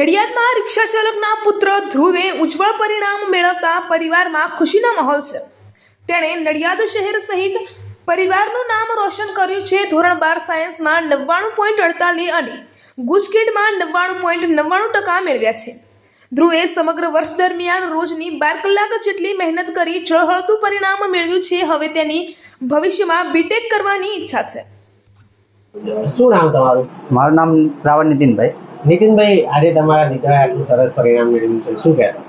નડિયાદમાં રિક્ષા ચાલકના પુત્ર ધ્રુવે ઉજ્જવળ પરિણામ મેળવતા પરિવારમાં ખુશીનો માહોલ છે. તેણે નડિયાદ શહેર સહિત પરિવારનું નામ રોશન કર્યું છે ધોરણ બાર સાયન્સમાં નવ્વાણું પોઈન્ટ અડતાલીસ અને ગુજકેટમાં નવ્વાણું પોઈન્ટ નવ્વાણું ટકા મેળવ્યા છે. ધ્રુવે સમગ્ર વર્ષ દરમિયાન રોજની બાર કલાક જેટલી મહેનત કરી ચળહળતું પરિણામ મેળવ્યું છે. હવે તેની ભવિષ્યમાં બીટેક કરવાની ઈચ્છા છે. શું નામ તમારું? મારું નામ રાવણ નીતિનભાઈ. નીતિનભાઈ આજે તમારા દીકરાએ આટલું સરસ પરિણામ મેળવ્યું છે. શું કહેતા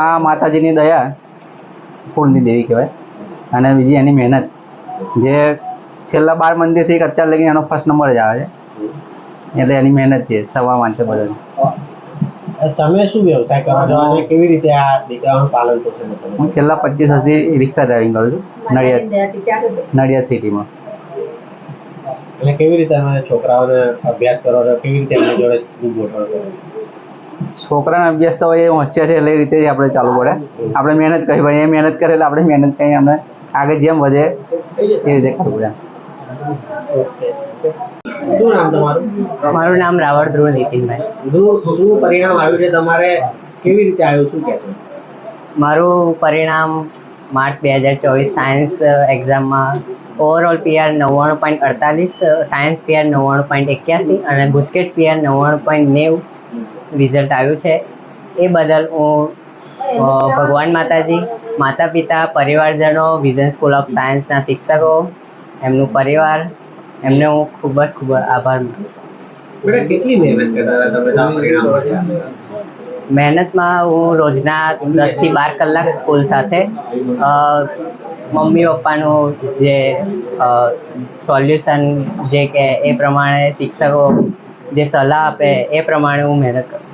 આ માતાજીની દયા ફૂલની દેવી કહેવાય. અને બીજી એની મહેનત. જે છેલ્લા બાર મંદિરથી અત્યાર લગી એનો ફર્સ્ટ નંબર જ આવે છે. એટલે એની મહેનત છે સવા માનશે બધા તમે શું વ્યવસાય કરો છો? અને કેવી રીતે આ દીકરાનું પાલન પોષણ હું છેલ્લા પચીસ વર્ષથી રિક્ષા ડ્રાઇવિંગ કરું છું નડિયાદ નડિયાદ સિટીમાં. અને કેવી રીતે અમે છોકરાઓને અભ્યાસ કરો છો? કેવી રીતે એમની જોડે ગોઠવણ કરો છો? અભ્યાસ તો એ હોશિયાર છે એટલે એ રીતે જ આપણે ચાલુ પડે. આપણે મહેનત કરી પડે એ મહેનત કરે એટલે આપણે મહેનત કરી અમે આગળ જેમ વધે એ રીતે કરવું પડે. શું નામ તમારું? મારું નામ રાવળ ધ્રુવ નીતિનભાઈ. ધ્રુવ શું પરિણામ આવ્યું છે તમારે? કેવી રીતે આવ્યું? શું કહેશો મારું પરિણામ માર્ચ બે હજાર ચોવીસ સાયન્સ એક્ઝામમાં ઓવરઓલ પીઆર નવ્વાણું પોઈન્ટ અડતાલીસ સાયન્સ પીઆર નવ્વાણું પોઈન્ટ એક્યાસી અને ગુજકેટ પીઆર નવ્વાણું પોઈન્ટ નેવું રિઝલ્ટ આવ્યું છે. એ બદલ હું ભગવાન માતાજી માતા પિતા પરિવારજનો વિઝન સ્કૂલ ઓફ સાયન્સના શિક્ષકો એમનું પરિવાર એમને હું ખૂબ જ ખૂબ જ આભાર માનું કેટલી મહેનત કરતા તમે? મહેનતમાં હું રોજના દસથી બાર કલાક સ્કૂલ સાથે મમ્મી પપ્પાનું જે સોલ્યુશન જે કે એ પ્રમાણે શિક્ષકો જે સલાહ આપે એ પ્રમાણે હું મહેનત કરું.